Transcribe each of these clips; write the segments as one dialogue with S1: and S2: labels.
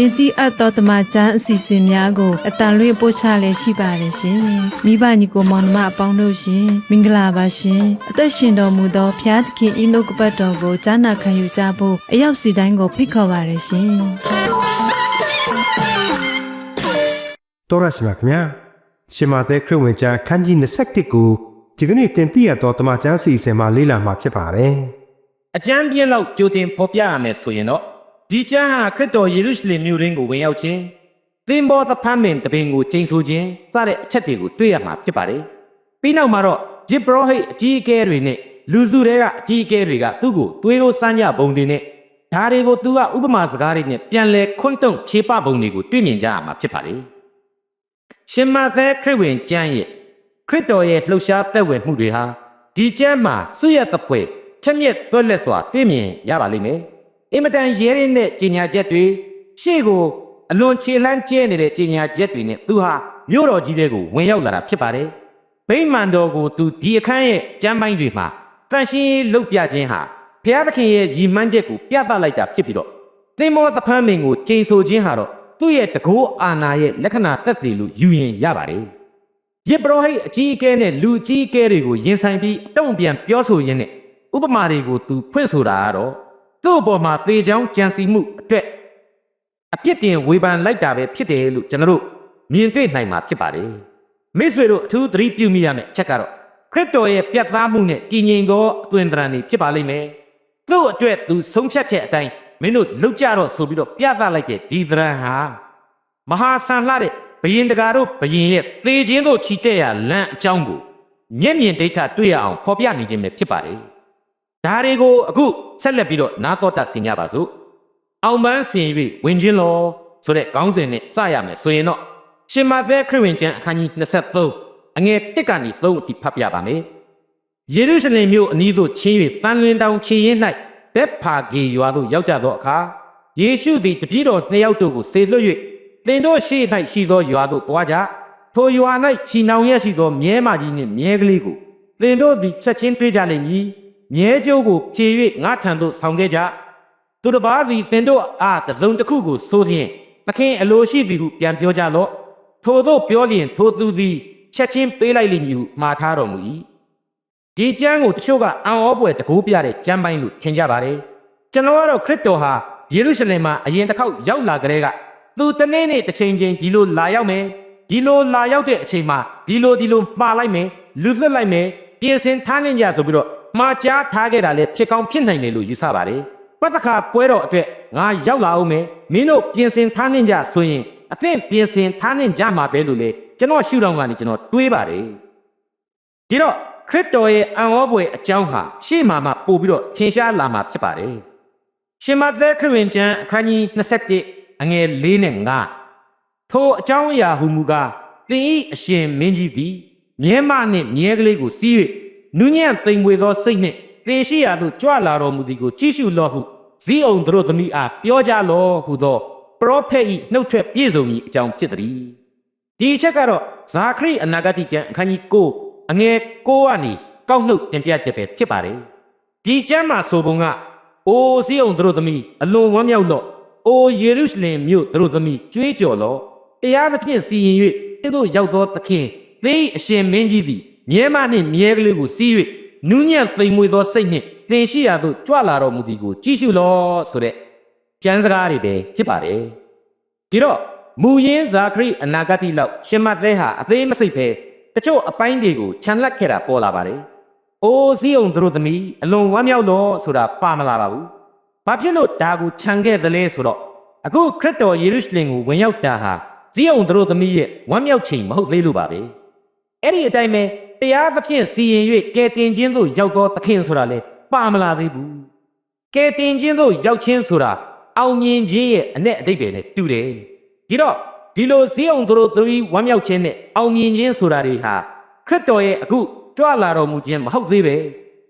S1: တင်တိအပ်သောတမချန်းအစီအစဉ်များကိုအတန်လွင့်ပို့ချလည်းရှိပါတယ်ရှင်။မိဘညီကိုမောင်နှမအပေါင်းတို့ရှင်မင်္ဂလာပါရှင်။အသက်ရှင်တော်မူသောဖျားသခင်ဤနှုတ်ကပတ်တော်ကိုကြားနာခံယူကြဖို့အရောက်စီတိုင်းကိုဖိတ်ခေါ်ပါတယ်ရှင်။
S2: တော်ရရှိမြခင်ဗျာရှင်မာသဲခရစ်ဝင်ကျမ်းခန်းကြီး21ကိုဒီကနေ့တင်ပြရတော့တမချန်းစီအစဉ်မှာလေ့လာမှာဖြစ်ပါတယ်
S3: အကျမ်းပြင်းလောက်ကြိုတင်ဖော်ပြရမယ်ဆိုရင်တော့ ဒီကျမ်းဟာခရစ်တော်ယေရုရှလင်မြို့ရင်းကိုဝင်ရောက်ခြင်းသင်္ဘောသဖမ်းမင်တပင်ကိုကျိန်ဆိုခြင်းစတဲ့အချက်တွေကိုတွေ့ရမှာဖြစ်ပါတယ်။ပြီးနောက်မှာတော့ဂျစ်ဘရောဟိတ်အကြီးအကဲတွေနဲ့လူစုတွေကအကြီးအကဲတွေကသူ့ကိုသွေးရိုးစမ်းကြပုံတွေနဲ့ဒါတွေကိုသူကဥပမာစကားတွေနဲ့ပြန်လဲခွန့်တုံခြေပပုံတွေကိုတွေ့မြင်ကြရမှာဖြစ်ပါတယ်။ရှင်မသက်ခရစ်ဝင်ကျမ်းရဲ့ခရစ်တော်ရဲ့လှုပ်ရှားသက်ဝင်မှုတွေဟာဒီကျမ်းမှာစွရတဲ့ပွဲချက်မြက်သွက်လက်စွာတွေ့မြင်ရပါလိမ့်မယ်။ အင်မတန်ရဲရင်းတဲ့ကြီးညာချက်တွေရှေ့ကိုအလွန်ခြေလှမ်းကျဲနေတဲ့ကြီးညာချက်တွေနဲ့သူဟာမြို့တော်ကြီးတဲ့ကိုဝင်ရောက်လာတာဖြစ်ပါတယ်။ဗိမာန်တော်ကိုသူဒီအခန်းရဲ့ကျမ်းပိုင်းတွေမှာတန်ရှင်းရေးလုပ်ပြခြင်းဟာဘုရားသခင်ရဲ့ရည်မှန်းချက်ကိုပြသလိုက်တာဖြစ်ပြီးတော့သင်္ဘောသဖန်းမင်ကိုကျိန်ဆိုခြင်းဟာတော့သူ့ရဲ့တကောအာနာရဲ့လက္ခဏာတက်တည်လို့ယူရင်ရပါတယ်။ယေဘရဟိတ်အကြီးအကဲနဲ့လူအကြီးအကဲတွေကိုရင်ဆိုင်ပြီးအတုံ့ပြန်ပြောဆိုရင်းနဲ့ဥပမာတွေကိုသူဖွင့်ဆိုတာကတော့ သူ့အပေါ်မှာသေချောင်းကြံစီမှုအတွက်အပြစ်တင်ဝေဖန်လိုက်တာပဲဖြစ်တယ်လို့ကျွန်တော်တို့မြင်တွေ့နိုင်မှာဖြစ်ပါတယ်မိတ်ဆွေတို့အထူးသတိပြုမိရမယ့်အချက်ကတော့ခရစ်တော်ရဲ့ပြတ်သားမှုနဲ့တည်ငြိမ်သောအသွင်သဏ္ဍာန်တွေဖြစ်ပါလိမ့်မယ်သူ့အတွက်သူဆုံးဖြတ်ချက်အတိုင်းမင်းတို့လှုပ်ကြတော့ဆိုပြီးတော့ပြသလိုက်တဲ့ဒီသဏ္ဍာန်ဟာမဟာဆန်လှတဲ့ဘယင်တကာတို့ဘယင်ရဲ့သေခြင်းတို့ချီတက်ရလမ်းအကြောင်းကိုမျက်မြင်ဒိဋ္ဌတွေ့ရအောင်ဖော်ပြနေခြင်းပဲဖြစ်ပါတယ်။ ဒါတွေကိုအခုဆက်လက်ပြီးတော့နာတော်တာဆင်ကြပါစို့။အောင်ပန်းဆင်၍ဝင်ခြင်းလောဆိုတဲ့ခေါင်းစဉ်နဲ့စရမယ်ဆိုရင်တော့ရှင်မသက်ခရစ်ဝင်ကျမ်းအခန်းကြီး23အငယ်1ကနေ3အထိဖတ်ပြပါမယ်။ယေရုရှလင်မြို့အနီးသို့ချင်း၍တန်လွင်တောင်ခြေရင်း၌ဘက်ဖာဂေရွာသို့ရောက်ကြသောအခါယေရှုသည်တပည့်တော်နှစ်ယောက်တို့ကိုဆေလွှတ်၍သင်တို့ရှေ့၌ရှိသောရွာသို့သွားကြထိုရွာ၌ချီနှောင်ရရှိသောမြဲမကြီးနှင့်မြဲကလေးကိုသင်တို့သည်ချက်ချင်းတွေ့ကြလိမ့်မည် မြဲကျိုးကိုဖြေ၍ငါထံသို့ဆောင်ခဲ့ကြသူတစ်ပါးသည်သင်တို့အားတစုံတစ်ခုကိုဆိုလျင်သခင်အလိုရှိသည်ဟုပြန်ပြောကြလော့ထိုသို့ပြောလျင်ထိုသူသည်ချက်ချင်းပေးလိုက်လိမ့်မည်ဟုမှားထားတော်မူ၏ဒီကျမ်းကိုတချို့ကအံ့ဩဖွယ်တကိုးပြတဲ့ကျမ်းပိုင်းလို့ထင်ကြပါတယ်ကျွန်တော်ကတော့ခရစ်တော်ဟာယေရုရှလင်မှာအရင်တစ်ခေါက်ရောက်လာကြတဲ့ကသူတနေ့နေ့တစ်ချိန်ချင်းဒီလိုလာရောက်မယ်ဒီလိုလာရောက်တဲ့အချိန်မှာဒီလိုဒီလိုမှားလိုက်မယ်လူလွတ်လိုက်မယ်ပြင်ဆင်ထားနေကြဆိုပြီးတော့ မှားကြားထားခဲ့တာလည်းဖြစ်ကောင်းဖြစ်နိုင်တယ်လို့ယူဆပါတယ်ပတ်သက်ခါပွဲတော်အတွက်ငါရောက်လာအောင်မယ်မင်းတို့ပြင်ဆင်ထားနေကြဆိုရင်အသင့်ပြင်ဆင်ထားနေကြမှာပဲလို့လေကျွန်တော်ရှုထောင့်ကနေကျွန်တော်တွေးပါတယ်ဒီတော့ခရစ်တော်ရဲ့အံ့ဩဖွယ်အကြောင်းဟာရှေ့မှာမှပို့ပြီးတော့ထင်ရှားလာမှာဖြစ်ပါတယ်ရှင်မသက်ခရစ်ဝင်ကျမ်းအခန်းကြီး21အငယ်၄နဲ့5ထိုအကြောင်းအရာဟူမူကားသင်ဤအရှင်မင်းကြီးသည်မြဲမနှင့်မြဲကလေးကိုစီး၍ နူးညံ့သိမ်မွေသောစိတ်နှင့်သင်ရှိရာသို့ကြွလာတော်မူသည်ကိုကြည့်ရှုလော့ဟုဇီးအောင်တို့သမီးအားပြောကြလော့ဟုသောပရောဖက်၏နှုတ်ထွက်ပြည့်စုံမည်အကြောင်းဖြစ်သည်ဒီအချက်ကတော့ဇာခရိအနာဂတိကျမ်းအခန်းကြီး9အငယ်9ကနေကောက်နှုတ်တင်ပြချက်ပဲဖြစ်ပါတယ်ဒီကျမ်းမှာဆိုပုံကအိုဇီးအောင်တို့သမီးအလွန်ဝမ်းမြောက်လော့အိုယေရုရှလင်မြို့သူတို့သမီးကြွေးကြော်လော့တရားသဖြင့်စီရင်၍သူတို့ရောက်သောသခင်သင်၏အရှင်မင်းကြီးသည် မြဲမနှင့်မြဲကလေးကိုစီး၍နူးညံ့သိမ်မွေသောစိတ်နှင့်သင်ရှိရာသို့ကြွလာတော်မူသည်ကိုကြည့်ရှုလော့ဆိုတဲ့ကျမ်းစကားတွေပဲဖြစ်ပါတယ်ဒီတော့မူရင်းဇာခရိအနာဂတိလောက်ရှင်မသက်ဟာအသေးမစိတ်ပဲတချို့အပိုင်းတွေကိုခြံလက်ခဲ့တာပေါ်လာပါတယ်အိုစည်းအောင်သူတို့သမီးအလွန်ဝမ်းမြောက်လော့ဆိုတာပါမလာပါဘူးဘာဖြစ်လို့ဒါကိုခြံခဲ့သလဲဆိုတော့အခုခရစ်တော်ယေရုရှလင်ကိုဝင်ရောက်တာဟာဇီးအောင်တို့သမီးရဲ့ဝမ်းမြောက်ချိန်မဟုတ်သေးလို့ပါပဲအဲ့ဒီအတိုင်းပဲ တရားသဖြင့်စီရင်၍ကဲတင်ခြင်းသို့ရောက်သောသခင်ဆိုတာလေပါမလာသေးဘူးကဲတင်ခြင်းသို့ရောက်ခြင်းဆိုတာအောင်မြင်ခြင်းရဲ့အ내အတိတ်ပဲနဲ့တူတယ်ဒီတော့ဒီလိုဇီးအောင်တို့သမီးဝမ်းမြောက်ခြင်းနဲ့အောင်မြင်ခြင်းဆိုတာတွေဟာခရစ်တော်ရဲ့အခုကြွလာတော်မူခြင်းမဟုတ်သေးပဲ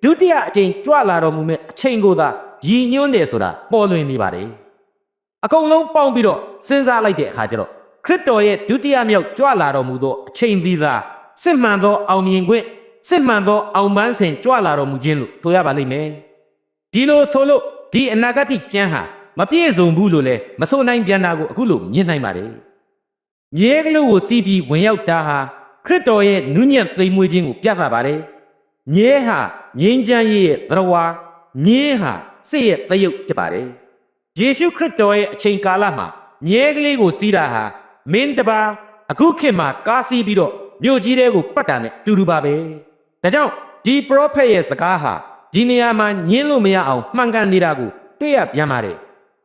S3: ဒုတိယအကြိမ်ကြွလာတော်မူမဲ့အချိန်ကိုသာရည်ညွှန်းတယ်ဆိုတာပေါ်လွင်နေပါတယ်အကုန်လုံးပေါင်းပြီးတော့စဉ်းစားလိုက်တဲ့အခါကျတော့ခရစ်တော်ရဲ့ဒုတိယမြောက်ကြွလာတော်မူသောအချိန်သီးသာ စစ်မှန်သောအောင်မြင်ခွင့်စစ်မှန်သောအောင်ပန်းစဉ်ကြွလာတော်မူခြင်းလို့ဆိုရပါလိမ့်မယ်ဒီလိုဆိုလို့ဒီအနာဂတ်ကျမ်းဟာမပြည့်စုံဘူးလို့လည်းမဆိုနိုင်ပြန်တာကိုအခုလို့မြင်နိုင်ပါတယ်မြဲကလေးကိုစီးပြီးဝင်ရောက်တာဟာခရစ်တော်ရဲ့နုညံ့သိမ်မွေးခြင်းကိုပြသပါတယ်မြဲဟာငြိမ်းချမ်းရေးရဲ့သရဝါမြင်းဟာစိတ်ရဲ့သရုပ်ဖြစ်ပါတယ်ယေရှုခရစ်တော်ရဲ့အချိန်ကာလမှာမြဲကလေးကိုစီးတာဟာမင်းတပါအခုခေတ်မှာကားစီးပြီးတော့ မြို့ကြီးတဲကိုပတ်တာနဲ့တူတူပါပဲဒါကြောင့်ဒီပရောဖက်ရဲ့စကားဟာဒီနေရာမှာညင်းလို့မရအောင်မှန်ကန်နေတာကိုတွေ့ရပြန်ပါတယ်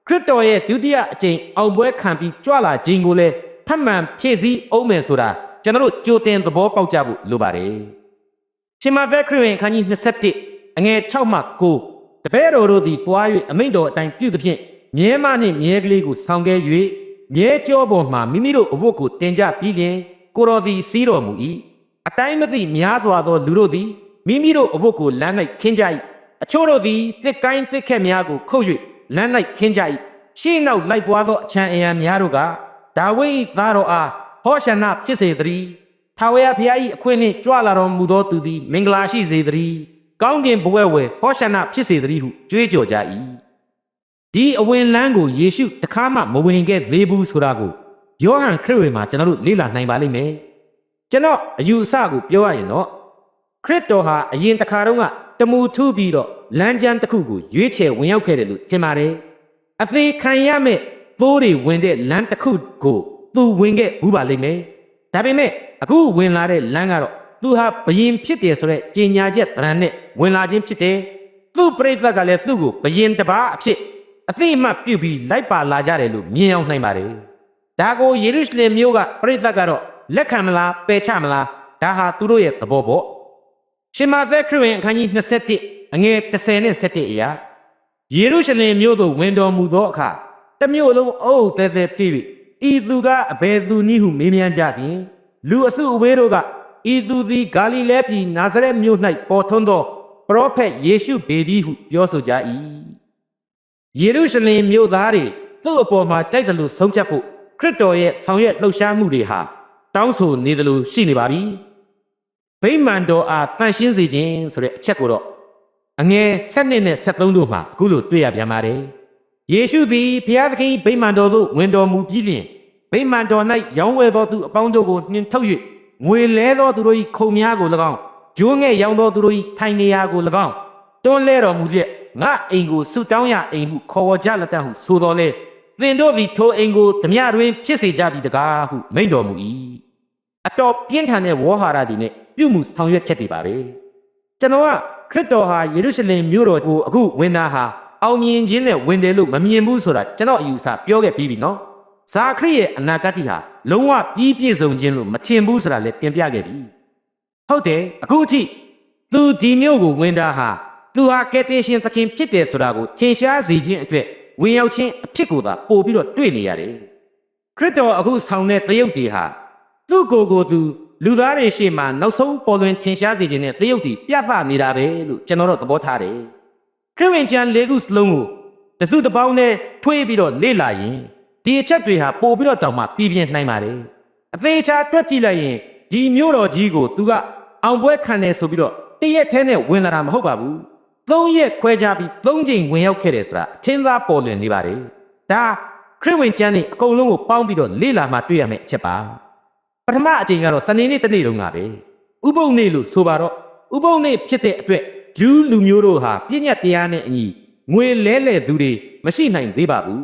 S3: ခရစ်တော်ရဲ့ဒုတိယအကြိမ်အောင်ပွဲခံပြီးကြွလာခြင်းကိုလည်းထပ်မံဖြည့်ဆည်းအောင်မယ်ဆိုတာကျွန်တော်တို့ကြိုတင်သဘောပေါက်ကြဖို့လိုပါတယ်ရှင်မဖက်ခရစ်ဝင်ခန်းကြီး27အငယ်6မှ9တပည့်တော်တို့သည်တွား၍အမိန့်တော်အတိုင်းပြုသဖြင့်မြဲမနှင့်မြဲကလေးကိုဆောင်ခဲ့၍မြဲကြောပေါ်မှမိမိတို့အဝတ်ကိုတင်ကြပြီးလျင် ကိုတော်သည်စီးတော်မူ၏အတိုင်းမသိများစွာသောလူတို့သည်မိမိတို့အဝတ်ကိုလမ်း၌ခင်းကြ၏အချို့တို့သည်တစ်ကိုင်းတစ်ခက်များကိုခုတ်၍လမ်း၌ခင်းကြ၏ရှေ့နောက်လိုက်ပွားသောအချံအယံများတို့ကဒါဝိဒ်၏သားတော်အားဟောရှနာဖြစ်စေတည်းထာဝရဘုရား၏အခွင့်နှင့်ကြွလာတော်မူသောသူသည်မင်္ဂလာရှိစေတည်းကောင်းကင်ဘဝဝယ်ဟောရှနာဖြစ်စေတည်းဟုကြွေးကြော်ကြ၏ဒီအဝင်လန်းကိုယေရှုတခါမှမဝင်ခဲ့သေးဘူးဆိုတာကို ယောဟန်ခရစ်ဝင်မှာကျွန်တော်တို့လေ့လာနိုင်ပါလိမ့်မယ်ကျွန်တော်အယူအဆကိုပြောရရင်တော့ခရစ်တော်ဟာအရင်တစ်ခါတုန်းကတမူထူးပြီးတော့လမ်းကျမ်းတစ်ခုကိုရွေးချယ်ဝင်ရောက်ခဲ့တယ်လို့ထင်ပါတယ်အသေးခံရမဲ့သိုးတွေဝင်တဲ့လမ်းတစ်ခုကိုသူဝင်ခဲ့ဘူးပါလိမ့်မယ်ဒါပေမဲ့အခုဝင်လာတဲ့လမ်းကတော့သူဟာဘယင်ဖြစ်တယ်ဆိုတော့ကြေညာချက်တရံနဲ့ဝင်လာခြင်းဖြစ်တယ်သူ့ပြိဿကလည်းသူ့ကိုဘယင်တစ်ပါးအဖြစ်အသိအမှတ်ပြုပြီးလိုက်ပါလာကြတယ်လို့မြင်အောင်နိုင်ပါတယ် ဒါကိုယေရုရှလင်မြို့ကပြိဿကတော့လက်ခံမလားပယ်ချမလားဒါဟာသူတို့ရဲ့သဘောပေါ့ရှင်မာသက်ခရစ်ဝင်အခန်းကြီး27အငယ်30နဲ့17အရာယေရုရှလင်မြို့သို့ဝင်တော်မူသောအခါတစ်မြို့လုံးအုပ်သေးသေးပြည့်ပြီးဤသူကအဘယ်သူနည်းဟုမေးမြန်းကြသည်လူအစုအဝေးတို့ကဤသူသည်ဂါလိလဲပြည်နာဇရက်မြို့၌ပေါ်ထွန်းသောပရောဖက်ယေရှုပေသည်ဟုပြောဆိုကြ၏ယေရုရှလင်မြို့သားတွေသူ့အပေါ်မှာတိုက်တယ်လို့ဆုံးဖြတ်ဖို့ ခရစ်တော်ရဲ့ဆောင်ရွက်လှုပ်ရှားမှုတွေဟာတောင်းဆိုနေတယ်လို့ရှိနေပါပြီဗိမာန်တော်အားတန်ရှင်းစေခြင်းဆိုတဲ့အချက်ကိုတော့အငယ်7နှစ်နဲ့73တို့မှာအခုလိုတွေ့ရပြန်ပါတယ်ယေရှုသည်ဘုရားသခင်ဗိမာန်တော်သို့ဝင်တော်မူပြီးလျှင်ဗိမာန်တော်၌ရောင်းဝယ်သောသူအပေါင်းတို့ကိုနှင်ထုတ်၍ငွေလဲသောသူတို့၏ခုံများကို၎င်းဂျိုးငဲ့ရောင်းသောသူတို့၏ထိုင်နေရာကို၎င်းတွန်းလဲတော်မူလျက်ငါအိမ်ကိုဆုတောင်းရအိမ်ဟုခေါ်ဝေါ်ကြလက်တတ်ဟုဆိုတော်လဲ သင်တို့သည်ထိုအိမ်ကိုဓမြတွင်ဖြစ်စေကြပြီတကားဟုမိန့်တော်မူ၏အတော်ပြင်းထန်တဲ့ဝေါ်ဟာရသည်နဲ့ပြုမှုဆောင်ရွက်ချက်တွေပါပဲကျွန်တော်ကခရစ်တော်ဟာယေရုရှလင်မြို့တော်ကိုအခုဝင်တာဟာအောင်မြင်ခြင်းနဲ့ဝင်တယ်လို့မမြင်ဘူးဆိုတာကျွန်တော်အယူဆပြောခဲ့ပြီးပြီနော်ဇာခရိရဲ့အနာဂတ်ဟာလုံးဝပြီးပြည့်စုံခြင်းလို့မထင်ဘူးဆိုတာလည်းတင်ပြခဲ့ပြီဟုတ်တယ်အခုအထိသူဒီမြို့ကိုဝင်တာဟာသူဟာကယ်တင်ရှင်သခင်ဖြစ်တယ်ဆိုတာကိုထင်ရှားစေခြင်းအတွက် ဝင်ရောက်ခြင်းအဖြစ်ကိုသာပို့ပြီးတော့တွေ့နေရတယ်ခရစ်တော်အခုဆောင်တဲ့တရုတ်တွေဟာသူ့ကိုယ်ကိုယ်သူလူသားတွေရှေ့မှာနောက်ဆုံးပေါ်လွင်ထင်ရှားစေခြင်းနဲ့တရုတ်တွေပြသနေတာပဲလို့ကျွန်တော်တို့သဘောထားတယ်ခရစ်ဝင်ကျမ်းလေးခုစလုံးကိုတစုတစ်ပေါင်းနဲ့ထွေးပြီးတော့လေ့လာရင်ဒီအချက်တွေဟာပို့ပြီးတော့တောင်မှပြပြင်းနိုင်ပါတယ်အသေးချာတွက်ကြည့်လိုက်ရင်ဒီမျိုးတော်ကြီးကိုသူကအောင်ပွဲခံတယ်ဆိုပြီးတော့တရက်ထဲနဲ့ဝင်လာတာမဟုတ်ပါဘူး သုံးရက်ခွဲခြားပြီးသုံးချိန်ဝင်ရောက်ခဲ့တယ်ဆိုတာအထင်သာပေါ်လွင်နေပါတယ်ဒါခရစ်ဝင်ကျမ်းနဲ့အကုန်လုံးကိုပေါင်းပြီးတော့လေ့လာမှတွေ့ရမယ့်အချက်ပါပထမအချိန်ကတော့စနေနေ့တနေ့တုန်းကပဲဥပုံနေ့လို့ဆိုပါတော့ဥပုံနေ့ဖြစ်တဲ့အတွက်ဂျူးလူမျိုးတို့ဟာပြည့်ညတ်တရားနဲ့အညီငွေလဲလှယ်သူတွေမရှိနိုင်သေးပါဘူး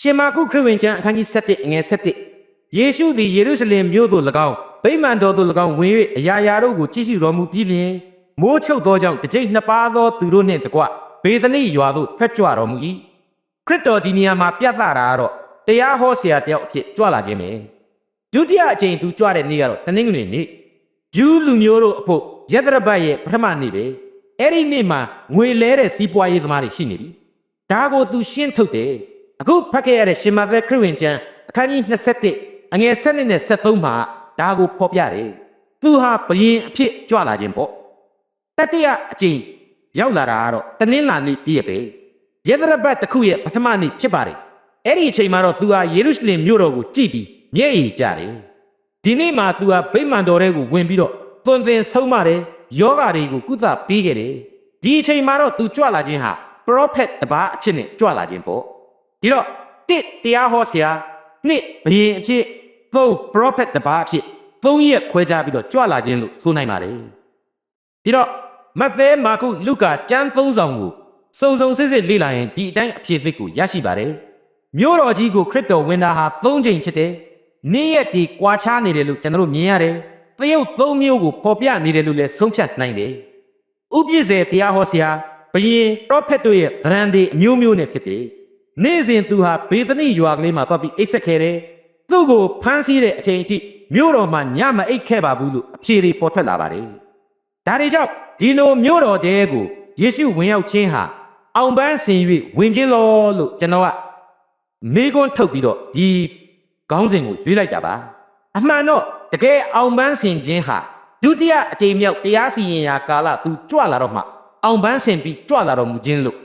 S3: ရှင်မာကုခရစ်ဝင်ကျမ်းအခန်းကြီး7အငယ်7ယေရှုသည်ယေရုရှလင်မြို့သို့၎င်းဗိမာန်တော်သို့၎င်းဝင်၍အရာရာတို့ကိုကြည့်ရှုတော်မူပြီးလျှင် မိုးချုပ်သောကြောင့်တစ်ကြိမ်နှစ်ပါးသောသူတို့နှင့်တကွဘေသနိရွာသို့ဖက်ကြွတော်မူ၏ခရစ်တော်ဒီနေရာမှာပြသတာကတော့တရားဟောဆရာတယောက်အဖြစ်ကြွလာခြင်းပဲဒုတိယအကြိမ်သူကြွတဲ့နေ့ကတော့တနင်္ဂနွေနေ့ဂျူးလူမျိုးတို့အဖို့ယသရဘတ်ရဲ့ပထမနေ့ပဲအဲ့ဒီနေ့မှာငွေလဲတဲ့စီးပွားရေးသမားတွေရှိနေပြီဒါကိုသူရှင်းထုတ်တယ်အခုဖတ်ခဲ့ရတဲ့ရှင်မာသဲခရစ်ဝင်ကျမ်းအခန်းကြီး27အငယ်7နဲ့73မှာဒါကိုဖော်ပြတယ်သူဟာဘယင်အဖြစ်ကြွလာခြင်းပေါ့ တတိယအကြိမ်ရောက်လာတာကတော့တနင်္လာနေ့ပြည့်ပဲယေသရဘတ်တစ်ခုရဲ့ပထမနေ့ဖြစ်ပါတယ်အဲ့ဒီအချိန်မှာတော့သူဟာယေရုရှလင်မြို့တော်ကိုကြည့်ပြီးမျက်ရည်ကျတယ်ဒီနေ့မှာသူဟာဗိမာန်တော်ထဲကိုဝင်ပြီးတော့သွန်သင်ဆုံးမတယ်ယောဂါတွေကိုကုသပေးခဲ့တယ်ဒီအချိန်မှာတော့သူကြွလာခြင်းဟာ prophet တပါးအဖြစ်နဲ့ကြွလာခြင်းပေါ့ဒီတော့တစ်တရားဟောဆရာနှစ်ဘယင်အဖြစ်သုံး prophet တပါးအဖြစ်သုံးရက်ခွဲခြားပြီးတော့ကြွလာခြင်းလို့ဆိုနိုင်ပါတယ်ဒီတော့ မဿဲမာကုလုကာကျမ်းသုံးဆောင်ကိုစုံစုံစစ်စစ်လေ့လာရင်ဒီအတိုင်းအဖြစ်အသစ်ကိုရရှိပါတယ်မြို့တော်ကြီးကိုခရစ်တော်ဝင်တာဟာ၃ချိန်ဖြစ်တယ်နေ့ရက်ဒီကွာခြားနေတယ်လို့ကျွန်တော်တို့မြင်ရတယ်တရုတ်သုံးမျိုးကိုပေါ်ပြနေတယ်လို့လည်းဆုံးဖြတ်နိုင်တယ်ဥပြည့်စေတရားဟောဆရာဘယင်ပရောဖက်တို့ရဲ့သရံဒီအမျိုးမျိုးနဲ့ဖြစ်တယ်နေ့စဉ်သူဟာဘေသနိရွာကလေးမှာသွားပြီးအိတ်ဆက်ခဲ့တယ်သူ့ကိုဖမ်းဆီးတဲ့အချိန်အထိမြို့တော်မှာညမအိတ်ခဲ့ပါဘူးလို့အဖြေတွေပေါ်ထွက်လာပါတယ် ဒါတွေကြောင့်ဒီလိုမြို့တော်တဲကိုယေရှုဝင်ရောက်ခြင်းဟာအောင်ပန်းဆင်၍ဝင်ခြင်းလောလို့ကျွန်တော်ကမေကွန်းထုတ်ပြီးတော့ဒီခေါင်းစဉ်ကိုရွေးလိုက်တာပါအမှန်တော့တကယ်အောင်ပန်းဆင်ခြင်းဟာဒုတိယအကြိမ်မြောက်တရားစီရင်ရာကာလသူကြွလာတော့မှအောင်ပန်းဆင်ပြီးကြွလာတော်မူခြင်းလို့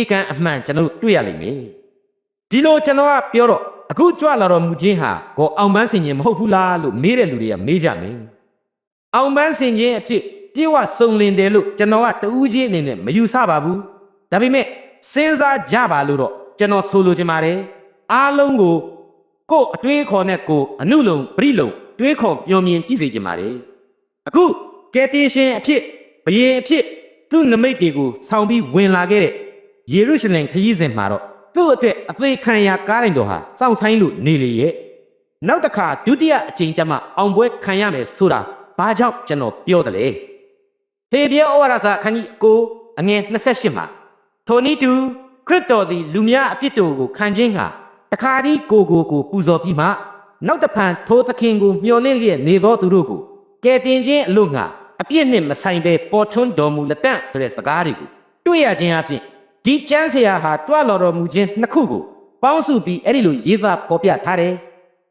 S3: ဧကန်အမှန်ကျွန်တော်တို့တွေ့ရလိမ့်မယ်ဒီလိုကျွန်တော်ကပြောတော့အခုကြွလာတော်မူခြင်းဟာကိုအောင်ပန်းဆင်ခြင်းမဟုတ်ဘူးလားလို့မေးတဲ့လူတွေကမေးကြမယ်အောင်ပန်းဆင်ခြင်းအဖြစ် ပြေဝစုံလင်တယ်လို့ကျွန်တော်ကတူးချင်းအနေနဲ့မယူဆပါဘူးဒါပေမဲ့စဉ်းစားကြပါလို့တော့ကျွန်တော်ဆိုလိုချင်ပါတယ်အားလုံးကိုကိုယ့်အတွေးခေါ်နဲ့ကိုယ်အနုလုံပရိလုံတွေးခေါ်ပြောမြင်ကြည့်စေချင်ပါတယ်အခုကယ်တင်ရှင်အဖြစ်ဘယင်အဖြစ်သူ့နမိတ်တွေကိုဆောင်ပြီးဝင်လာခဲ့တဲ့ယေရုရှလင်ခရီးစဉ်မှာတော့သူ့အတွက်အသေးခံရကားတိုင်းတော်ဟာစောင့်ဆိုင်လို့နေလေရဲ့နောက်တစ်ခါဒုတိယအကြိမ်ကျမှအောင်ပွဲခံရမယ်ဆိုတာဘာကြောင့်ကျွန်တော်ပြောတယ်လဲ ဟေပြဲဩဝါဒစာအခန်းကြီးကိုအငယ်28မှာထိုနည်းတူခရစ်တော်သည်လူများအပြစ်တို့ကိုခံခြင်းကတခါတည်းကိုကိုကိုပူဇော်ပြီးမှနောက်တဖန်ထိုသခင်ကိုမျှော်လင့်လျက်နေသောသူတို့ကိုကယ်တင်ခြင်းအလို့ငါအပြစ်နှင့်မဆိုင်ဘဲပေါ်ထွန်းတော်မူလက်တန့်ဆိုတဲ့စကားတွေကိုတွေ့ရခြင်းအဖြစ်ဒီကျမ်းဆရာဟာတွားလော်တော်မူခြင်းနှစ်ခုကိုပေါင်းစုပြီးအဲ့ဒီလိုရေးသားပေါ်ပြထားတယ်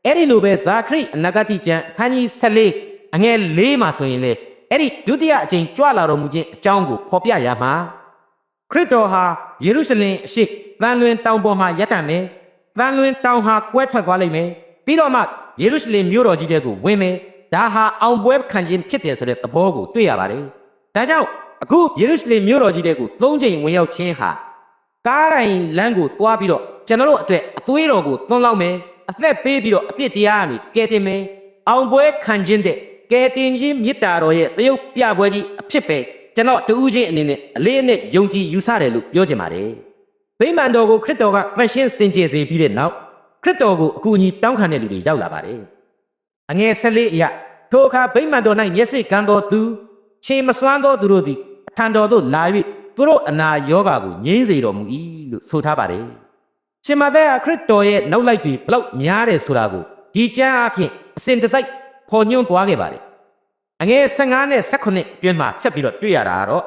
S3: အဲ့ဒီလိုပဲဇာခရိအနာဂတိကျမ်းအခန်းကြီး14အငယ်၄မှာဆိုရင်လေ အဲ့ဒီဒုတိယအကြိမ်ကြွလာတော်မူခြင်းအကြောင်းကိုဖော်ပြရမှာခရစ်တော်ဟာယေရုရှလင်အရှိတန်လွင်တောင်ပေါ်မှာရပ်တန့်တယ်တန်လွင်တောင်ဟာကွဲထွက်သွားလိမ့်မယ်ပြီးတော့မှယေရုရှလင်မြို့တော်ကြီးတဲ့ကိုဝင်မယ်ဒါဟာအောင်ပွဲခံခြင်းဖြစ်တယ်ဆိုတဲ့သဘောကိုတွေ့ရပါတယ်ဒါကြောင့်အခုယေရုရှလင်မြို့တော်ကြီးတဲ့ကို၃ချိန်ဝင်ရောက်ခြင်းဟာကားတိုင်းလမ်းကိုတွားပြီးတော့ကျွန်တော်တို့အတွက်အသွေးတော်ကိုသွန်းလောက်မယ်အသက်ပေးပြီးတော့အပြစ်တရားကနေကယ်တင်မယ်အောင်ပွဲခံခြင်းတဲ့ ကယ်တင်ခြင်းမေတ္တာတော်ရဲ့တရုပ်ပြပွဲကြီးအဖြစ်ပဲကျွန်တော်တူးချင်းအနေနဲ့အလေးအနက်ယုံကြည်ယူဆတယ်လို့ပြောချင်ပါတယ်ဗိမာန်တော်ကိုခရစ်တော်ကဖက်ရှင်စင်ကြယ်စေပြီးတဲ့နောက်ခရစ်တော်ကိုအကူအညီတောင်းခံတဲ့လူတွေရောက်လာပါတယ်အငယ်၁၄အရထိုအခါဗိမာန်တော်၌မျက်စိကန်းတော်သူခြေမစွမ်းသောသူတို့သည်အထံတော်သို့လာ၍သူတို့အနာယောဂါကိုငြိမ်းစေတော်မူ၏လို့ဆိုထားပါတယ်ရှင်မသက်ခရစ်တော်ရဲ့နောက်လိုက်တွေဘလောက်များတယ်ဆိုတာကိုဒီကျမ်းအဖြစ်အစဉ်တစိုက် ဖော်ညွှန်းသွားခဲ့ပါတယ်အငယ်15နဲ့18အတွင်းမှာဆက်ပြီးတော့တွေ့ရတာကတော့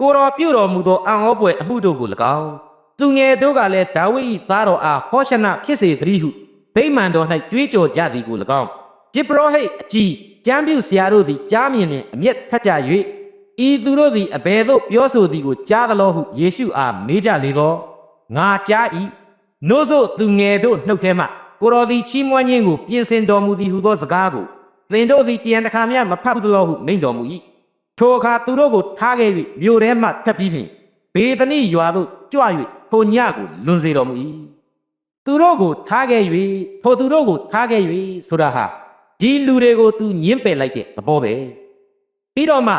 S3: ကိုတော်ပြုတော်မူသောအံ့ဩပွေအမှုတို့ကို၎င်းသူငယ်တို့ကလည်းဒါဝိဒ်၏သားတော်အားဟောရှနဖြစ်စေတည်းဟုဗိမာန်တော်၌ကြွေးကြော်ကြသည်ကို၎င်းဂျစ်ပရောဟိတ်အကြီးကျမ်းပြုဆရာတို့သည်ကြားမြင်နှင့်အမျက်ထက်ကြ၍ဤသူတို့သည်အဘယ်သို့ပြောဆိုသည်ကိုကြားသလောဟုယေရှုအားမေးကြလေသောငါကြား၏နို့ဆိုသူငယ်တို့နှုတ်ထဲမှကိုတော်သည်ချီးမွမ်းခြင်းကိုပြင်ဆင်တော်မူသည်ဟုသောစကားကို သင်တို့သည်တရံတစ်ခါမျှမဖတ်ဘူးသလောဟုမိန့်တော်မူ၏ထိုအခါသူတို့ကိုထားခဲ့၍မြို့ထဲမှထပ်ပြီးဖြင့်ဘေသနိရွာသို့ကြွ၍ထိုညကိုလွန်စေတော်မူ၏သူတို့ကိုထားခဲ့၍ထိုသူတို့ကိုထားခဲ့၍ဆိုတာဟာဒီလူတွေကိုသူညှင်းပယ်လိုက်တဲ့သဘောပဲပြီးတော့မှ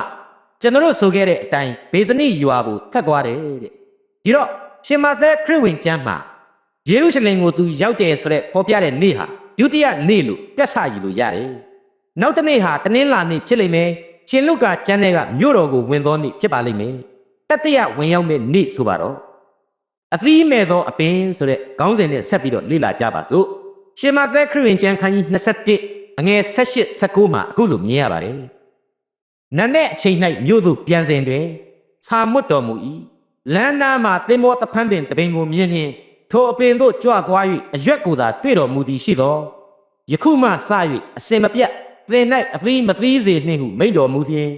S3: ကျွန်တော်တို့ဆိုခဲ့တဲ့အတိုင်းဘေသနိရွာကိုထပ်သွားတယ်တဲ့ဒီတော့ရှင်မသက်ခရစ်ဝင်ကျမ်းမှာယေရုရှလင်ကိုသူရောက်တယ်ဆိုတဲ့ဖော်ပြတဲ့နေ့ဟာဒုတိယနေ့လို့ပြတ်ဆရည်လို့ရတယ် နောက်တစ်နေ့ဟာတနင်္လာနေ့ဖြစ်လိမ့်မယ်ရှင်လုကာကျမ်းထဲကမြို့တော်ကိုဝင်သောနေ့ဖြစ်ပါလိမ့်မယ်တတိယဝင်ရောက်မဲ့နေ့ဆိုပါတော့အသီးမဲ့သောအပင်ဆိုတဲ့ခေါင်းစဉ်နဲ့ဆက်ပြီးတော့လေ့လာကြပါစို့ရှင်မသက်ခရစ်ဝင်ကျမ်းခန်းကြီး21အငယ်18 19မှာအခုလိုမြင်ရပါတယ်နတ်နဲ့အချိန်၌မြို့သို့ပြန်စဉ်တွင်ဆာမွတ်တော်မူ၏လမ်းသားမှာသင်္ဘောတဖန်းပင်တပင်ကိုမြင်လျင်ထိုအပင်သို့ကြွသွား၍အရွက်ကိုသာတွေ့တော်မူသည်ရှိသောယခုမှစ၍အစင်မပြတ် သင်၌အသီးမသီးစေနှင့်ဟုမိန့်တော်မူသည်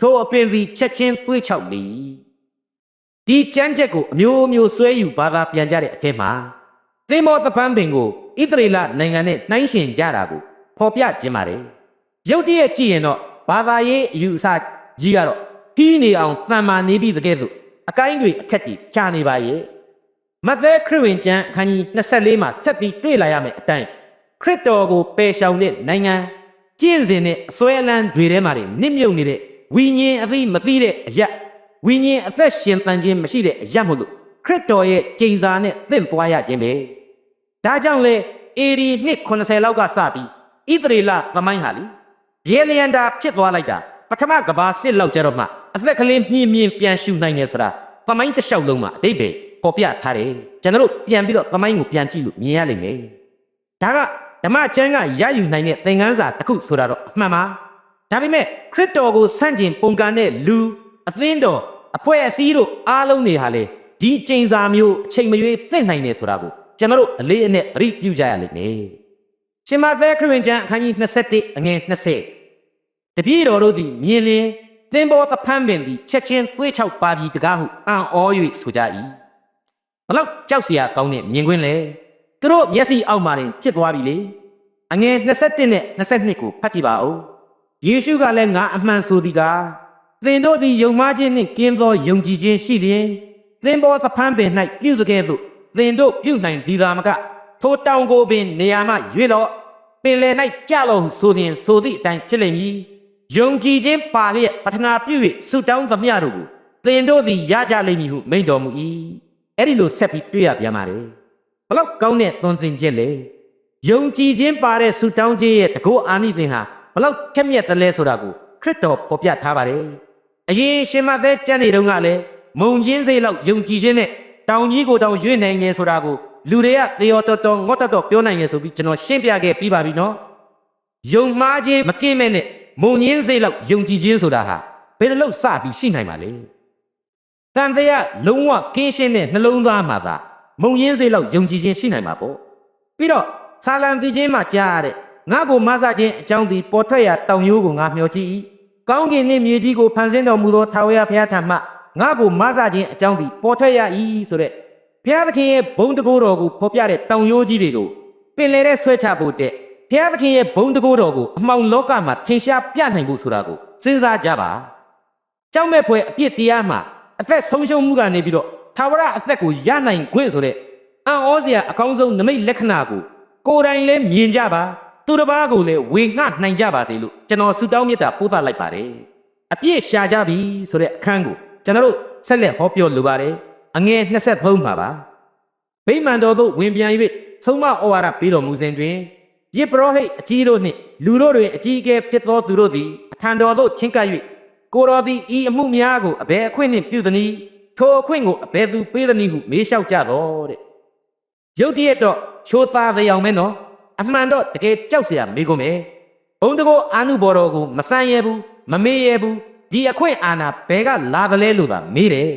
S3: ထိုအပင်သည်ချက်ချင်းသွေးချောက်လေဒီကြမ်းချက်ကိုအမျိုးမျိုးဆွဲယူဘာသာပြန်ကြတဲ့အထက်မှာသင်္ဘောသပန်းပင်ကိုဣသရေလနိုင်ငံနဲ့နှိုင်းယှဉ်ကြတာကိုဖော်ပြခြင်းပါတယ်ရုတ်တရက်ကြည့်ရင်တော့ဘာသာရေးအယူအဆကြီးကတော့ခီးနေအောင်တန်မာနေပြီတကယ်လို့အကိုင်းတွေအခက်ကြီးချနေပါရဲ့မဿဲခရစ်ဝင်ကျမ်းအခန်းကြီး24မှာဆက်ပြီးတွေ့လာရမယ်အတိုင်းခရစ်တော်ကိုပယ်ရှောင်တဲ့နိုင်ငံ ကျင့်စဉ်နဲ့အစွဲအလန်းတွေထဲမှာနေနစ်မြုပ်နေတဲ့ဝိညာဉ်အသိမသိတဲ့အရက်ဝိညာဉ်အသက်ရှင်တန်ခြင်းမရှိတဲ့အရက်မို့လို့ခရစ်တော်ရဲ့ကျိန်စာနဲ့သင့်သွားရခြင်းပဲဒါကြောင့်လေအေရီနှစ်80လောက်ကစပြီးဣသရေလသမိုင်းဟာလီရေလျန်တာဖြစ်သွားလိုက်တာပထမကဘာစစ်လောက်ကြတော့မှအသက်ကလေးမြင့်မြင့်ပြန်ရှူနိုင်နေဆိုတာသမိုင်းတစ်လျှောက်လုံးမှာအတိတ်ပဲပေါ်ပြထားတယ်ကျွန်တော်တို့ပြန်ပြီးတော့သမိုင်းကိုပြန်ကြည့်လို့မြင်ရလိမ့်မယ်ဒါက ဓမ္မကျမ်းကရယူနိုင်တဲ့သင်ခန်းစာတစ်ခုဆိုတာတော့အမှန်ပါဒါပေမဲ့ခရစ်တော်ကိုဆန့်ကျင်ပုန်ကန်တဲ့လူအသင်းတော်အဖွဲ့အစည်းတို့အားလုံးတွေဟာလေဒီကျိန်စာမျိုးအချိန်မရွေးသိနိုင်တယ်ဆိုတာကိုကျွန်တော်တို့အလေးအနက်သတိပြုကြရလိမ့်မယ်ရှင်မသက်ခရစ်ဝင်ကျမ်းအခန်းကြီး21အငယ်20တပည့်တော်တို့သည်မြင်လျင်သင်္ဘောသဖန်းပင်သည်ချက်ချင်းတွေးချောက်ပါပြီတကားဟုအံ့ဩ၍ဆိုကြ၏ဘလောက်ကြောက်စရာကောင်းတဲ့မြင်ကွင်းလေ သူတို့မျက်စိအောက်မှာတင်ဖြစ်သွားပြီလေအငယ်21နဲ့22ကိုဖတ်ကြည့်ပါဦးယေရှုကလည်းငါအမှန်ဆိုသည်ကားသင်တို့သည်ယုံမှားခြင်းနှင့်ကင်းသောယုံကြည်ခြင်းရှိလျင်သင်္ဘောသဖန်းပင်၌ပြုသကဲ့သို့သင်တို့ပြုနိုင်သည်သာမကထိုတောင်ကိုပင်နေရာမှရွေ့လော့ပင်လယ်၌ကြလော့ဟုဆိုသည်ဆိုသည့်အတိုင်းဖြစ်လိမ့်မည်ယုံကြည်ခြင်းပါလျက်ပထနာပြု၍ဆုတောင်းသမျှတို့ကိုသင်တို့သည်ရကြလိမ့်မည်ဟုမိန့်တော်မူ၏အဲ့ဒီလိုဆက်ပြီးတွေ့ရပြန်ပါလေ ဘလောက်ကောင်းတဲ့သွန်သင်ချက်လေယုံကြည်ခြင်းပါတဲ့ဆုတောင်းခြင်းရဲ့တကောအာနိသင်ဟာဘလောက်ခက်မြက်တယ်လဲဆိုတာကိုခရစ်တော်ပေါ်ပြထားပါတယ်အရင်ရှင်မသက်ကျမ်းတွေတုန်းကလည်းမုံချင်းစိတ်လောက်ယုံကြည်ခြင်းနဲ့တောင်ကြီးကိုတောင်ရွေ့နိုင်ငယ်ဆိုတာကိုလူတွေကသေော်တော်တော်ငေါ့တော်တော်ပြောနိုင်ငယ်ဆိုပြီးကျွန်တော်ရှင်းပြခဲ့ပြီးပါပြီနော်ယုံမှားခြင်းမကင်းမဲ့နဲ့မုံချင်းစိတ်လောက်ယုံကြည်ခြင်းဆိုတာဟာဘယ်လိုလုပ်စပြီးရှိနိုင်ပါလဲတန်တရားလုံးဝကင်းရှင်းတဲ့နှလုံးသားမှာသာ မုံရင်းစိတ်လောက်ယုံကြည်ခြင်းရှိနိုင်မှာပေါ့ပြီးတော့ဆာလံတီချင်းမှာကြားရတဲ့ငါ့ကိုမဆခြင်းအကြောင်းဒီပေါ်ထွက်ရာတောင်ရိုးကိုငါမျှော်ကြည့်၏ကောင်းကင်နှင့်မြေကြီးကိုဖန်ဆင်းတော်မူသောထာဝရဘုရားထံမှငါ့ကိုမဆခြင်းအကြောင်းဒီပေါ်ထွက်ရ၏ဆိုတဲ့ဘုရားသခင်ရဲ့ဘုံတကိုးတော်ကိုဖော်ပြတဲ့တောင်ရိုးကြီးတွေကိုပင်လေတဲ့ဆွဲချဖို့တဲ့ဘုရားသခင်ရဲ့ဘုံတကိုးတော်ကိုအမှောင်လောကမှာထင်ရှားပြနိုင်ဖို့ဆိုတာကိုစဉ်းစားကြပါကြောက်မဲ့ဖွယ်အပြစ်တရားမှာအသက်ဆုံးရှုံးမှုကနေပြီးတော့ ထာဝရအသက်ကိုရနိုင်ခွင့်ဆိုတဲ့အံ့ဩစရာအကောင်းဆုံးနမိတ်လက္ခဏာကိုကိုယ်တိုင်လည်းမြင်ကြပါသူတစ်ပါးကိုလည်းဝေငှနိုင်ကြပါစေလို့ကျွန်တော်ဆုတောင်းမေတ္တာပို့သလိုက်ပါတယ်အပြည့်ရှာကြပြီဆိုတဲ့အခန်းကိုကျွန်တော်တို့ဆက်လက်ဟောပြောလိုပါတယ်အငယ်23မှာပါဗိမာန်တော်သို့ဝင်ပြန်၍ဆုံးမဩဝါဒပေးတော်မူစဉ်တွင်ယေဘရဟိတ်အကြီးတို့နှင့်လူတို့တွင်အကြီးအကဲဖြစ်သောသူတို့သည်အထံတော်သို့ချင်းကပ်၍ကိုတော်သည်ဤအမှုများကိုအဘယ်အခွင့်နှင့်ပြုသနည်း ထိုအခွင့်ကိုဘယ်သူပေးသနည်းဟုမေးလျှောက်ကြတော့တဲ့ရုတ်တရက်တော့ချိုးသားသေးအောင်မဲနော်အမှန်တော့တကယ်ကြောက်စရာမေးကုန်ပဲဘုံတကောအာနုဘော်တော်ကိုမဆန်းရဲဘူးမမေးရဲဘူးဒီအခွင့်အာဏာဘယ်ကလာကလေးလို့သာမေးတယ်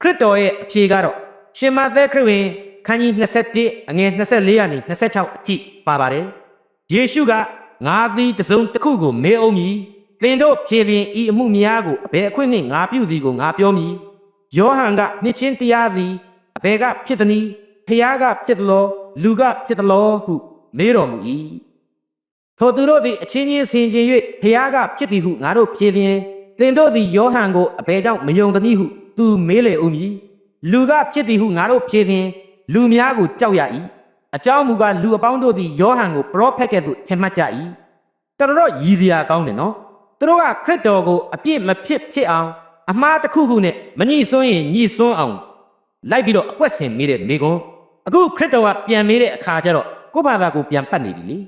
S3: ခရစ်တော်ရဲ့အဖြေကတော့ရှင်မသက်ခရစ်ဝင်ခန်းကြီး27အငယ်24ကနေ26အထိပါပါတယ်ယေရှုကငါသည်တစုံတစ်ခုကိုမေးအောင်မည်သင်တို့ဖြေပြင်ဤအမှုများကိုအဘယ်အခွင့်နှင့်ငါပြုသည်ကိုငါပြောမည် ယောဟန်ကနှစ်ချင်းတရားသည်အဘယ်ကဖြစ်သနည်းဖျားကဖြစ်သလောလူကဖြစ်သလောဟုမေးတော်မူ၏ထိုသူတို့သည်အချင်းချင်းဆင်ခြင်၍ဖျားကဖြစ်သည်ဟုငါတို့ဖြေလျင်သင်တို့သည်ယောဟန်ကိုအဘယ်ကြောင့်မယုံသနည်းဟုသူမေးလေဦးမည်လူကဖြစ်သည်ဟုငါတို့ဖြေလျင်လူများကိုကြောက်ရ၏အကြောင်းမူကားလူအပေါင်းတို့သည်ယောဟန်ကိုပရောဖက်ကဲ့သို့ထင်မှတ်ကြ၏တော်တော်ရည်စရာကောင်းတယ်နော်သူတို့ကခရစ်တော်ကိုအပြစ်မဖြစ်ဖြစ်အောင် အမှားတစ်ခုခုနဲ့မညှိစွန်းရင်ညှိစွန်းအောင်လိုက်ပြီးတော့အကွက်ဆင်မိတဲ့မိကွန်းအခုခရစ်တော်ကပြန်မေးတဲ့အခါကျတော့ကိုယ့်ဘာသာကိုပြန်ပတ်နေပြီလေ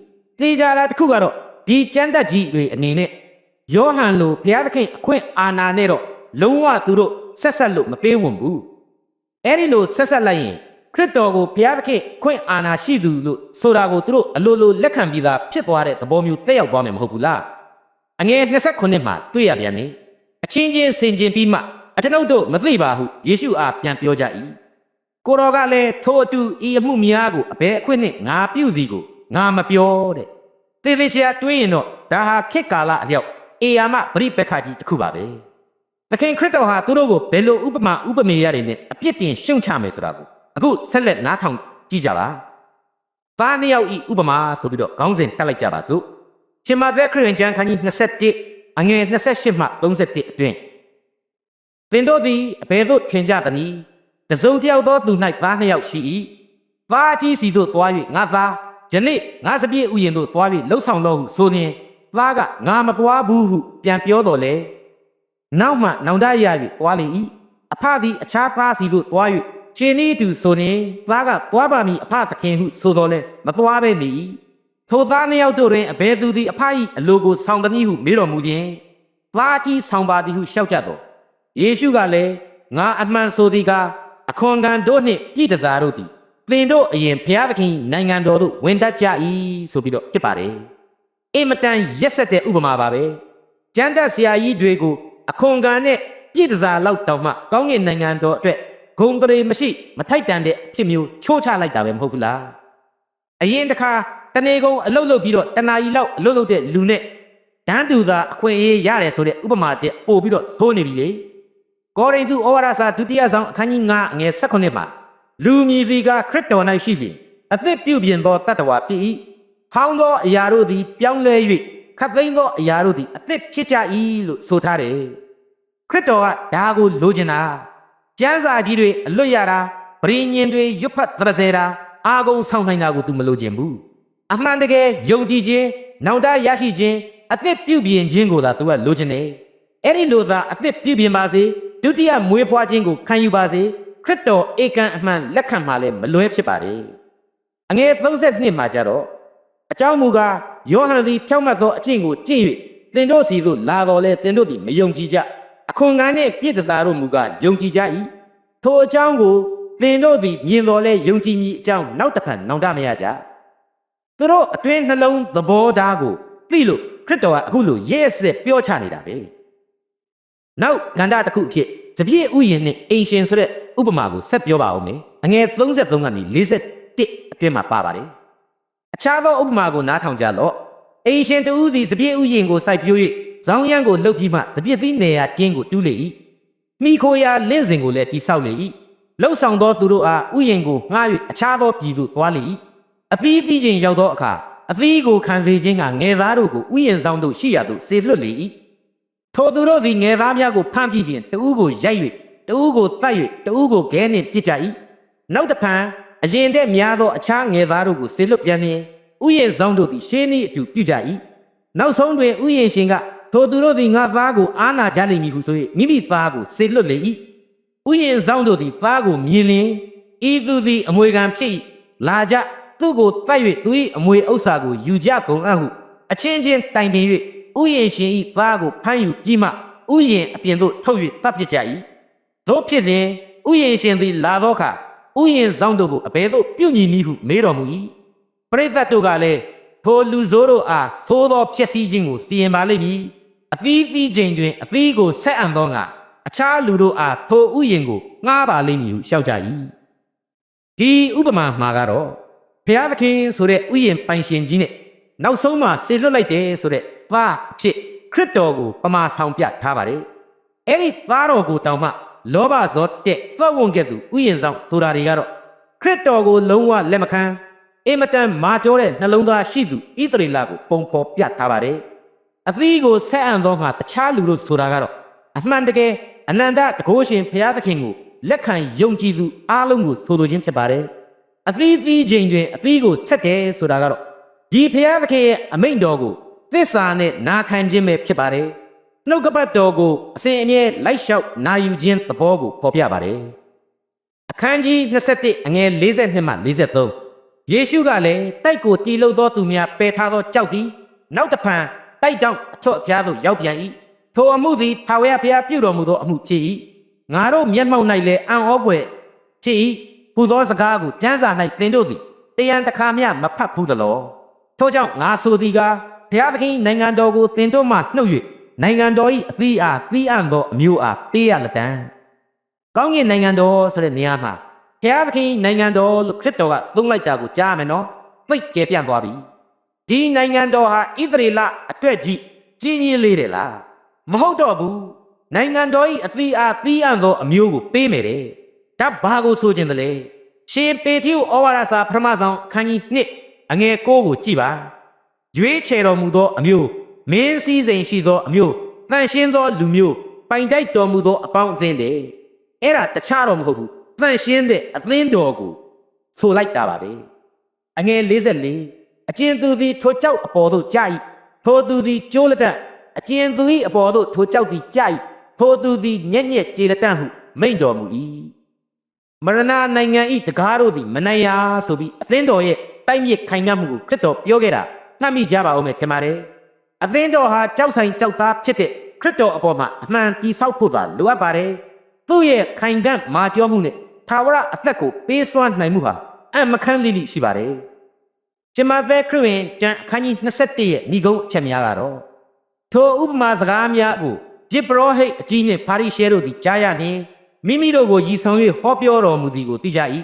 S3: တေချာတာတစ်ခုကတော့ဒီကျမ်းသက်ကြီးတွေအနေနဲ့ယောဟန်လိုဘုရားသခင်အခွင့်အာဏာနဲ့တော့လုံးဝသူတို့ဆက်ဆက်လို့မပေးဝံဘူးအဲ့ဒီလိုဆက်ဆက်လိုက်ရင်ခရစ်တော်ကိုဘုရားသခင်ခွင့်အာဏာရှိသူလို့ဆိုတာကိုသူတို့အလိုလိုလက်ခံပြီးသားဖြစ်သွားတဲ့သဘောမျိုးတက်ရောက်သွားမယ်မဟုတ်ဘူးလားအငယ်29မှာတွေ့ရပြန်နေ အချင်းချင်းဆင်ခြင်ပြီးမှအကျွန်ုပ်တို့မသိပါဟုယေရှုအားပြန်ပြောကြ၏ကိုတော်ကလည်းထိုအတူဤအမှုများကိုအဘယ်အခွင့်နှင့်ငါပြုသည်ကိုငါမပြောတဲ့သေသေးချာတွေးရင်တော့ဒါဟာခေတ်ကာလအလျောက်အေယာမပရိပက္ခကြီးတစ်ခုပါပဲသခင်ခရစ်တော်ဟာသူတို့ကိုဘယ်လိုဥပမာဥပမေရတွေနဲ့အပြစ်တင်ရှုံချမယ်ဆိုတာကိုအခုဆက်လက်နားထောင်ကြကြည့်ကြပါသားနှစ်ယောက်ဤဥပမာဆိုပြီးတော့ခေါင်းစဉ်တက်လိုက်ကြပါစို့ရှင်မာသက်ခရစ်ယာန်ကျမ်းခန်းကြီး21 အငယ်28မှ31အတွင်းသင်တို့သည်အဘယ်သို့ထင်ကြသနည်းတစုံတစ်ယောက်သောသူ၌သားနှစ်ယောက်ရှိ၏သားအကြီးစီသို့သွား၍ငါသားယနေ့ငါစပြည့်ဥယျာဉ်သို့သွား၍လှုပ်ဆောင်တော်ဟုဆိုရင်သားကငါမသွားဘူးဟုပြန်ပြောတော်လေနောက်မှနောင်တရ၍သွားလေ၏အဖသည်အခြားသားစီသို့သွား၍ရှင်ဤသူဆိုရင်သားကသွားပါမည်အဖသခင်ဟုဆိုတော်လေမသွားပဲနေ၏ ထိုသားနှစ်ယောက်တို့တွင်အဘယ်သူသည်အဖ၏အလိုကိုဆောင်သည်ဟုမေးတော်မူလျင်သားကြီးဆောင်ပါသည်ဟုလျှောက်ကြတော်ယေရှုကလည်းငါအမှန်ဆိုသည်ကအခွန်ခံတို့နှင့်ပြည်တစားတို့သည်သင်တို့အရင်ဘုရားသခင်နိုင်ငံတော်သို့ဝင်တတ်ကြ၏ဆိုပြီးတော့ဖြစ်ပါတယ်အင်မတန်ရက်ဆက်တဲ့ဥပမာပါပဲကျမ်းသက်ဆရာကြီးတွေကိုအခွန်ခံနဲ့ပြည်တစားလောက်တောင်မှကောင်းကင်နိုင်ငံတော်အတွက်ဂုံတရေမရှိ မထိုက်တန်တဲ့အဖြစ်မျိုးချိုးချလိုက်တာပဲမဟုတ်ဘူးလားအရင်တစ်ခါ တနေကုန်အလုတ်လုတ်ပြီးတော့တနာကြီးလောက်အလုတ်လုတ်တဲ့လူနဲ့တန်းတူသာအခွင့်အရေးရတယ်ဆိုတဲ့ဥပမာတဲ့ပို့ပြီးတော့သိုးနေပြီလေကောရိန္သုဩဝါဒစာဒုတိယဆောင်အခန်းကြီး9အငယ်16မှာလူမည်သည်ကခရစ်တော်၌ရှိလျင်အသက်ပြုပြင်သောတတ္တဝါဖြစ်၏ဟောင်းသောအရာတို့သည်ပြောင်းလဲ၍ခတ်သိမ်းသောအရာတို့သည်အသက်ဖြစ်ကြ၏လို့ဆိုထားတယ်ခရစ်တော်ကဒါကိုလိုချင်တာကျမ်းစာကြီးတွေအလွတ်ရတာပရိညင်တွေရွတ်ဖတ်သရစေတာအာဂုံဆောင်နိုင်တာကို तू မလိုချင်ဘူး အမှန်တကယ်ယုံကြည်ခြင်းနောင်တရရှိခြင်းအသက်ပြုပြင်ခြင်းကိုသာ तू ကလိုချင်တယ်အဲ့ဒီလိုသာအသက်ပြည့်ပြင်ပါစေဒုတိယမွေးဖွားခြင်းကိုခံယူပါစေခရစ်တော်ဧကန်အမှန်လက်ခံမှလည်းမလွဲဖြစ်ပါတယ်အငယ်32မှာကြတော့အကြောင်းမူကားယောဟန်သည်ဖြောင့်မတ်သောအကျင့်ကိုကျင့်၍သင်တို့စီသို့လာတော်လဲသင်တို့သည်မယုံကြည်ကြအခွန်ကန်းနှင့်ပြည့်တစားတို့မူကားယုံကြည်ကြ၏ထိုအကြောင်းကိုသင်တို့သည်မြင်တော်လဲယုံကြည်မည်အကြောင်းနောက်တစ်ဖန်နောင်တမရကြ သူတို့အတွင်းနှလုံးသဘောထားကိုသိလို့ခရစ်တော်ကအခုလိုရဲစစ်ပြောချနေတာပဲနောက်ကန္တာတစ်ခုအဖြစ်တပြည့်ဥယျာဉ်နဲ့အိမ်ရှင်ဆိုတဲ့ဥပမာကိုဆက်ပြောပါဦးမယ်အငယ်33ကနေ41အတွင်းမှာပါပါတယ်အခြားသောဥပမာကိုနားထောင်ကြလော့အိမ်ရှင်တူးသည်စပြည့်ဥယျာဉ်ကိုစိုက်ပျိုး၍ဇောင်းရမ်းကိုလှုပ်ပြီးမှစပြည့်သီးနေရာကျင်းကိုတူးလေ၏မိခိုရာလင့်စဉ်ကိုလည်းတိဆောက်လေ၏လှုပ်ဆောင်သောသူတို့အားဥယျာဉ်ကိုငှား၍အခြားသောပြည်သို့သွားလေ၏ အသီးသီးချင်းရောက်သောအခါအသီးကိုခံစေခြင်းကငယ်သားတို့ကိုဥယျာဉ်ဆောင်သို့ရှိရာသို့ဆေလွတ်လေ၏ထိုသူတို့သည်ငယ်သားများကိုဖမ်းပြီးဖြင့်တဦးကိုရိုက်၍တဦးကိုတတ်၍တဦးကိုခဲနှင့်ပစ်ကြ၏နောက်တစ်ဖန်အရင်တည်းများသောအခြားငယ်သားတို့ကိုဆေလွတ်ပြန်လျင်ဥယျာဉ်ဆောင်တို့သည်ရှင်းဤအတူပြုကြ၏နောက်ဆုံးတွင်ဥယျာဉ်ရှင်ကထိုသူတို့သည်ငါသားကိုအားနာကြလိမ့်မည်ဟုဆို၍မိမိသားကိုဆေလွတ်လေ၏ဥယျာဉ်ဆောင်တို့သည်သားကိုမြင်လျင်ဤသူသည်အမွေခံဖြစ်၏လာကြ သူကိုတတ်၍သူ၏အမွေဥစ္စာကိုယူကြကုန်အပ်ဟုအချင်းချင်းတိုင်ပင်၍ဥယျာဉ်ရှင်၏သားကိုဖမ်းယူပြီးမှဥယျာဉ်အပြင်သို့ထုတ်၍တပ်ပစ်ကြ၏သို့ဖြစ်လျင်ဥယျာဉ်ရှင်သည်လာသောအခါဥယျာဉ်ဆောင်တို့ကိုအဘယ်သို့ပြုမည်နည်းဟုမေးတော်မူ၏ပရိသတ်တို့ကလည်းထိုလူဆိုးတို့အားသိုးသောဖြစ်စည်းခြင်းကိုစီရင်ပါလိမ့်မည်အသီးသီးချိန်တွင်အသီးကိုဆက်အံ့သောငါအခြားလူတို့အားထိုဥယျာဉ်ကိုငှားပါလိမ့်မည်ဟုလျှောက်ကြ၏ဒီဥပမာမှာကတော့ ဘုရားသခင်ဆိုတဲ့ဥယျာဉ်ပိုင်ရှင်ကြီးနဲ့နောက်ဆုံးမှာဆေလွတ်လိုက်တယ်ဆိုတဲ့သားအဖြစ်ခရစ်တော်ကိုပမာဆောင်ပြထားပါတယ်အဲ့ဒီသားတော်ကိုတောင်မှလောဘဇောတဲ့သက်ဝင်ကဲ့သို့ဥယျာဉ်ဆောင်ဆိုတာတွေကတော့ခရစ်တော်ကိုလုံးဝလက်မခံအင်မတန်မာကျောတဲ့နှလုံးသားရှိသူဣသရေလကိုပုံဖော်ပြထားပါတယ်အသီးကိုဆက်အံ့သောငါတခြားလူတို့ဆိုတာကတော့အမှန်တကယ်အနန္တတကုရှင်ဘုရားသခင်ကိုလက်ခံယုံကြည်သူအားလုံးကိုဆိုလိုခြင်းဖြစ်ပါတယ် အသီးသီးချိန်တွင်အသီးကိုဆက်တယ်ဆိုတာကတော့ဒီဘုရားသခင်ရဲ့အမိန့်တော်ကိုသစ္စာနဲ့နာခံခြင်းပဲဖြစ်ပါတယ်နှုတ်ကပတ်တော်ကိုအစဉ်အမြဲလိုက်လျှောက်နာယူခြင်းသဘောကိုဖော်ပြပါတယ်အခန်းကြီး27အငယ်42မှ43ယေရှုကလည်းတိုက်ကိုတီလှုပ်သောသူများပယ်ထားသောကြောက်သည်နောက်တဖန်တိုက်တောင်အထွတ်အပြားသို့ရောက်ပြန်၏ထိုအမှုသည်ထာဝရဘုရားပြုတော်မူသောအမှုဖြစ်၏ငါတို့မျက်မှောက်၌လည်းအံ့ဩဖွယ်ဖြစ်၏ ဟူသောစကားကိုကျမ်းစာ၌သင်တို့သည်တယံတခါမျှမဖတ်ဘူးသလောထို့ကြောင့်ငါဆိုသည်ကားဘုရားသခင်နိုင်ငံတော်ကိုသင်တို့မှနှုတ်၍နိုင်ငံတော်၏အသီးအားသီးအံ့သောအမျိုးအားပေးရလက်တံကောင်းကင်နိုင်ငံတော်ဆိုတဲ့နေရာမှာဘုရားသခင်နိုင်ငံတော်လို့ခရစ်တော်ကသုံးလိုက်တာကိုကြားရမယ်နော်သိကျပြန့်သွားပြီဒီနိုင်ငံတော်ဟာဣသရေလအတွက်ကြီးကြီးကြီးလေးတယ်လားမဟုတ်တော့ဘူးနိုင်ငံတော်၏အသီးအားသီးအံ့သောအမျိုးကိုပေးမယ်တဲ့ ဒါဘာကိုဆိုခြင်းတလဲရှင်ပေတိယဩဝါဒစာပထမဆုံးအခန်းကြီး1အငယ်6ကိုကြည်ပါရွေးချယ်တော်မူသောအမျိုးမင်းစည်းစိမ်ရှိသောအမျိုးတန်ရှင်းသောလူမျိုးပိုင်တိုက်တော်မူသောအပေါင်းအသင်းတဲ့အဲ့ဒါတခြားတော့မဟုတ်ဘူးတန်ရှင်းတဲ့အသင်းတော်ကိုဆိုလိုက်တာပါပဲအငယ်44အကျဉ်သူသည်ထိုကြောက်အပေါ်သို့ကြာ၏ထိုသူသည်ကျိုးလက်တန့်အကျဉ်သူ၏အပေါ်သို့ထိုကြောက်သည်ကြာ၏ထိုသူသည်ညက်ညက်ကြေလက်တန့်ဟုမိန့်တော်မူ၏ မရဏနိုင်ငံဤတကားတို့သည်မနိုင်ရာဆိုပြီးအသင်းတော်ရဲ့တိုက်မြစ်ခိုင်မြတ်မှုကိုခရစ်တော်ပြောခဲ့တာမှတ်မိကြပါဦးမယ်ထင်ပါတယ်အသင်းတော်ဟာကြောက်ဆိုင်ကြောက်သားဖြစ်တဲ့ခရစ်တော်အပေါ်မှာအမှန်တိဆောက်ဖို့သာလိုအပ်ပါတယ်သူ့ရဲ့ခိုင်ကန့်မာကျောမှုနဲ့သာဝရအသက်ကိုပေးစွမ်းနိုင်မှုဟာအံ့မခန်းလိလိရှိပါတယ်ကျမပဲခရစ်ဝင်ကျမ်းအခန်းကြီး27ရဲ့ဏိဂုံးအချက်များကတော့ထိုဥပမာစကားများကိုဂျစ်ပရောဟိတ်အကြီးနှင့်ပါရိရှဲတို့သည်ကြားရနှင့် မိမိတို့ကိုရည်ဆောင်၍ဟောပြောတော်မူသည်ကိုသိကြ၏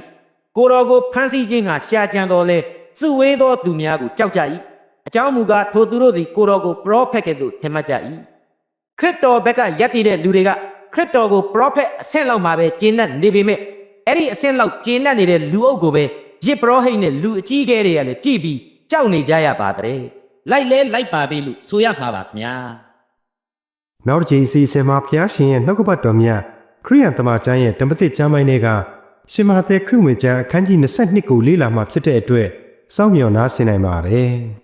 S3: ကိုတော်ကိုဖမ်းဆီးခြင်းကရှာကြံတော်လဲစုဝေးသောသူများကိုကြောက်ကြ၏အကြောင်းမူကားထိုသူတို့သည်ကိုတော်ကိုပရောဖက်ကဲ့သို့ထင်မှတ်ကြ၏ခရစ်တော်ဘက်ကယက်တည်တဲ့လူတွေကခရစ်တော်ကိုပရောဖက်အဆင့်လောက်မှာပဲကျင့်တတ်နေပေမဲ့အဲ့ဒီအဆင့်လောက်ကျင့်တတ်နေတဲ့လူအုပ်ကိုပဲရစ်ပရောဟိတ်နဲ့လူအကြီးအကဲတွေကလည်းကြည်ပြီးကြောက်နေကြရပါတဲ့လိုက်လဲလိုက်ပါပြီလို့ဆိုရမှာပါခင်ဗျာ
S2: နောက်တစ်ချိန်အစီအစဉ်မှာဘုရားရှင်ရဲ့နှုတ်ကပတ်တော်မြတ် ခရိယန်တမန်ကျမ်းရဲ့ဓမ္မသစ်ကျမ်းပိုင်းတွေကရှင်မာသဲခရစ်ဝင်ကျမ်းအခန်းကြီး22ကိုလေ့လာမှဖြစ်တဲ့အတွက်စောင့်မျှော်နားဆင်နိုင်ပါတယ်။